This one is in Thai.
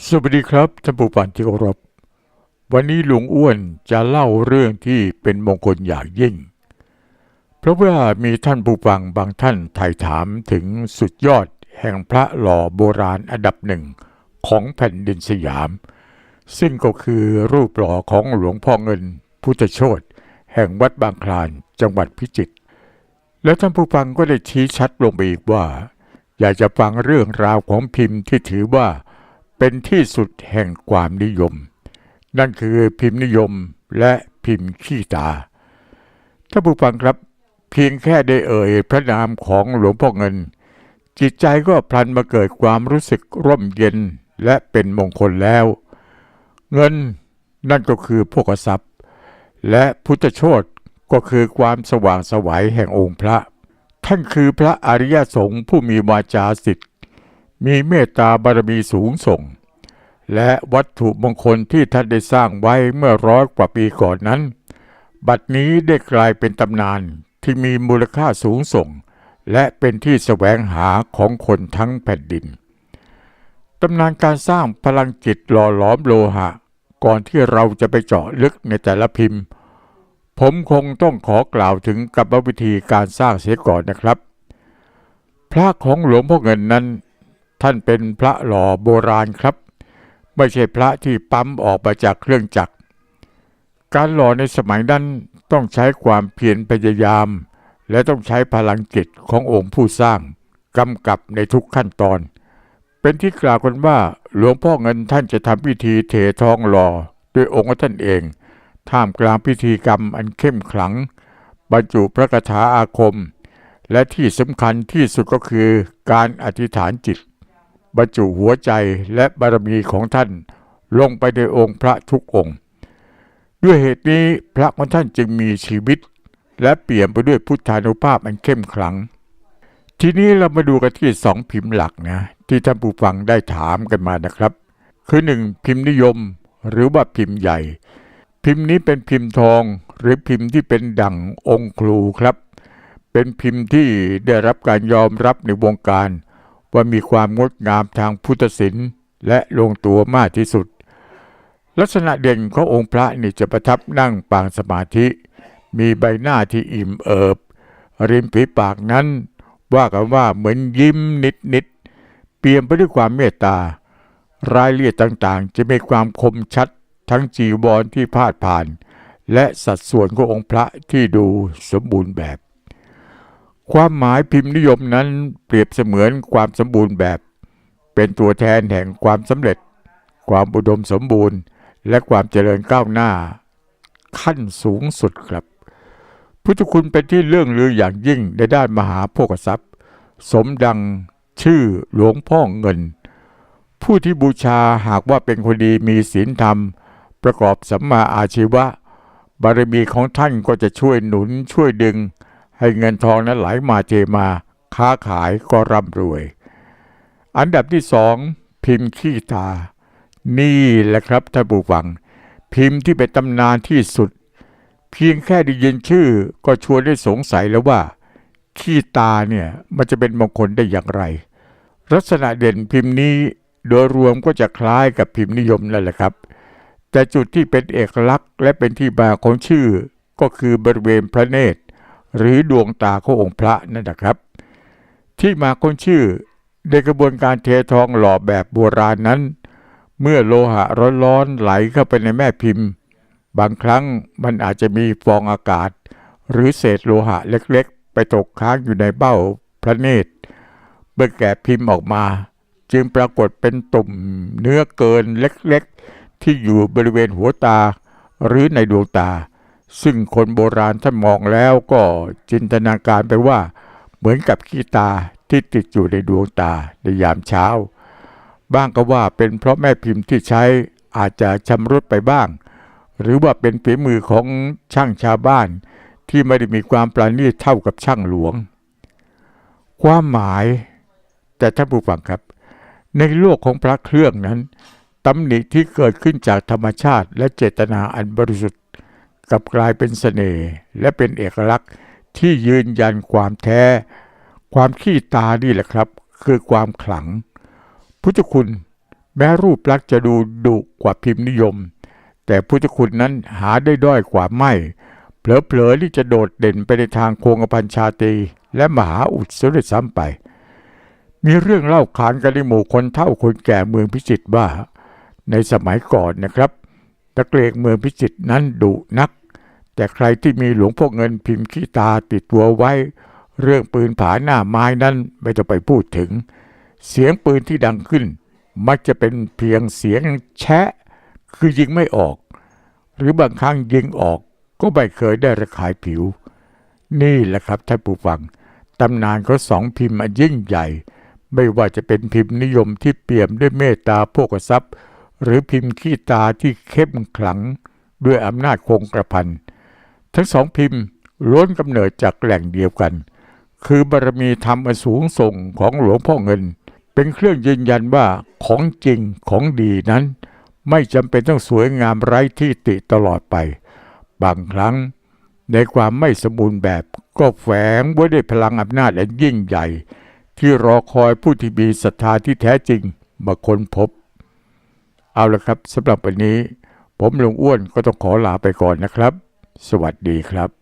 สวัสดีครับท่านผู้ฟังที่เคารพวันนี้ลุงอ้วนจะเล่าเรื่องที่เป็นมงคลอย่างยิ่ง เพราะว่ามีท่านผู้ฟังบางท่านไถ่าถามถึงสุดยอดแห่งพระหล่อโบราณอันดับหนึ่งของแผ่นดินสยาม ซึ่งก็คือรูปหล่อของหลวงพ่อเงินพุทธโชตแห่งวัดบางคลานจังหวัดพิจิตรและท่านผู้ฟังก็ได้ชี้ชัดลงไปอีกว่า อยากจะฟังเรื่องราวของพิมพ์ที่ถือว่า เป็นที่สุดแห่งความนิยม นั่นคือพิมพ์นิยมและพิมพ์ขี้ตาถ้าผู้ฟังครับเพียงแค่ได้เอ่ยพระนามของหลวงพ่อเงิน จิตใจก็พลันมาเกิดความรู้สึกร่มเย็นและเป็นมงคลแล้ว เงินนั่นก็คือพวกทรัพย์ และพุทธโชตก็คือความสว่างสวัยแห่งองค์พระ ท่านคือพระอริยสงฆ์ผู้มีวาจาสิทธิ์ มีเมตตาบารมีสูงส่ง และวัตถุมงคลที่ท่านได้สร้างไว้เมื่อร้อยกว่าปีก่อนนั้น บัดนี้ได้กลายเป็นตำนานที่มีมูลค่าสูงส่ง และเป็นที่แสวงหาของคนทั้งแผ่นดินตำนานการสร้างพลังจิตหล่อหลอมโลหะ ก่อนที่เราจะไปเจาะลึกในแต่ละพิมพ์ ผมคงต้องขอกล่าวถึงกรรมวิธีการสร้างเสียก่อนนะครับ พระของหลวงพ่อเงินนั้น ท่านเป็นพระหล่อโบราณครับ ไม่ใช่พระที่ปั๊มออกมาจากเครื่องจักร การหล่อในสมัยนั้นต้องใช้ความเพียรพยายาม และต้องใช้พลังจิตขององค์ผู้สร้างกำกับในทุกขั้นตอน เป็นที่กล่าวกันว่าหลวงพ่อเงินท่านจะทำพิธีเททองหล่อด้วยองค์ท่านเอง ท่ามกลางพิธีกรรมอันเข้มขลัง บรรจุพระคาถาอาคม และที่สำคัญที่สุดก็คือการอธิษฐานจิต บรรจุหัวใจและบารมีของท่าน ลงไปในองค์พระทุกองค์ ด้วยเหตุนี้พระของท่านจึงมีชีวิต และเปลี่ยนไปด้วยพุทธานุภาพอันเข้มขลัง ทีนี้เรามาดูกันที่สองพิมพ์หลักนะที่ท่านผู้ฟังได้ถามกันมานะครับ คือหนึ่งพิมพ์นิยมหรือว่าพิมพ์ใหญ่ พิมพ์นี้เป็นพิมพ์ทองหรือพิมพ์ที่เป็นดั่งองค์ครูครับ เป็นพิมพ์ที่ได้รับการยอมรับในวงการ ว่ามีความงดงามทางพุทธศิลป์และลงตัวมากที่สุด ลักษณะเด่นขององค์พระนี่จะประทับนั่งปางสมาธิ มีใบหน้าที่อิ่มเอิบ ริมฝีปากนั้น ว่ากันว่าเหมือนยิ้มนิดนิดๆเปี่ยมไปด้วยความเมตตารายละเอียดต่างๆ จะมีความคมชัดทั้งจีวรที่พาดผ่าน และสัดส่วนขององค์พระที่ดูสมบูรณ์แบบ ความหมายพิมพ์นิยมนั้นเปรียบเสมือนความสมบูรณ์แบบ เป็นตัวแทนแห่งความสำเร็จ ความอุดมสมบูรณ์ และความเจริญก้าวหน้า ขั้นสูงสุดครับ พุทธคุณเป็นที่เรื่องลืออย่างยิ่งในด้านมหาโภคทรัพย์ สมดังชื่อหลวงพ่อเงิน ผู้ที่บูชาหากว่าเป็นคนดีมีศีลธรรม ประกอบสัมมาอาชีวะ บารมีของท่านก็จะช่วยหนุนช่วยดึง ให้เงินทองนั้นไหลมาเทมา ค้าขายก็ร่ำรวย อันดับที่สองพิมพ์ขี้ตา นี่แหละครับท่านผู้ฟัง พิมพ์ที่เป็นตำนานที่สุด เพียงแค่ได้ยินชื่อก็ชวนได้สงสัยแล้วว่า ขี้ตาเนี่ยมันจะเป็นมงคลได้อย่างไร ลักษณะเด่นพิมพ์นี้โดยรวมก็จะคล้ายกับพิมพ์นิยมนั่นแหละครับแต่จุดที่เป็นเอกลักษณ์และเป็นที่มาของชื่อก็คือบริเวณพระเนตร หรือดวงตาขององค์พระนั่นนะครับ ที่มาของชื่อในกระบวนการเททองหล่อแบบโบราณนั้น เมื่อโลหะร้อนๆไหลเข้าไปในแม่พิมพ์ บางครั้งมันอาจจะมีฟองอากาศ หรือเศษโลหะเล็กๆ ไปตกค้างอยู่ในเบ้าพระเนตรเมื่อแกะพิมพ์ออกมา จึงปรากฏเป็นตุ่มเนื้อเกินเล็กๆ ที่อยู่บริเวณหัวตา หรือในดวงตา ซึ่งคนโบราณท่านมองแล้วก็จินตนาการไปว่า เหมือนกับขี้ตาที่ติดอยู่ในดวงตาในยามเช้า บ้างก็ว่าเป็นเพราะแม่พิมพ์ที่ใช้อาจจะชำรุดไปบ้าง หรือว่าเป็นฝีมือของช่างชาวบ้าน ที่ไม่ได้มีความปราณีตเท่ากับช่างหลวง ความหมาย แต่ท่านผู้ฟังครับ ในโลกของพระเครื่องนั้นตำหนิที่เกิดขึ้นจากธรรมชาติและเจตนาอันบริสุทธิ์ กลับกลายเป็นเสน่ห์และเป็นเอกลักษณ์ที่ยืนยันความแท้ ความขี้ตานี่แหละครับ คือความขลัง พุทธคุณแม้รูปลักษณ์จะดูดุกว่าพิมพ์นิยม แต่พุทธคุณนั้นหาได้ด้อยกว่าไม่ เผลอๆที่จะโดดเด่นไปในทางโคงกระพันชาตีและมหาอุดเสียด้วยซ้ำไป มีเรื่องเล่าขานกันในหมู่คนเฒ่าคนแก่เมืองพิจิตรว่า ในสมัยก่อนนะครับ ตะเกรกเมืองพิจิตรนั้นดุนัก แต่ใครที่มีหลวงพ่อเงินพิมพ์ขี้ตาติดตัวไว้ เรื่องปืนผาหน้าไม้นั้นไม่ต้องไปพูดถึง เสียงปืนที่ดังขึ้น มักจะเป็นเพียงเสียงแชะ คือยิงไม่ออก หรือบางครั้งยิงออกก็ไม่เคยได้ระคายผิว นี่แหละครับท่านผู้ฟังตำนานเขาสองพิมพ์อันยิ่งใหญ่ ไม่ว่าจะเป็นพิมพ์นิยมที่เปี่ยมด้วยเมตตาโภกทรัพย์ หรือพิมพ์ขี้ตาที่เข้มขลัง ด้วยอำนาจคงกระพัน ทั้งสองพิมพ์ล้วนกำเนิดจากแหล่งเดียวกัน คือบารมีธรรมอันสูงส่งของหลวงพ่อเงิน เป็นเครื่องยืนยันว่าของจริงของดีนั้น ไม่จำเป็นต้องสวยงามไร้ที่ติตลอดไป บางครั้ง ในความไม่สมบูรณ์แบบก็แฝงไว้ด้วยพลังอำนาจอันยิ่งใหญ่ ที่รอคอยผู้ที่มีศรัทธาที่แท้จริงมาค้นพบ เอาละครับสำหรับวันนี้ ผมลุงอ้วนก็ต้องขอลาไปก่อนนะครับ สวัสดีครับ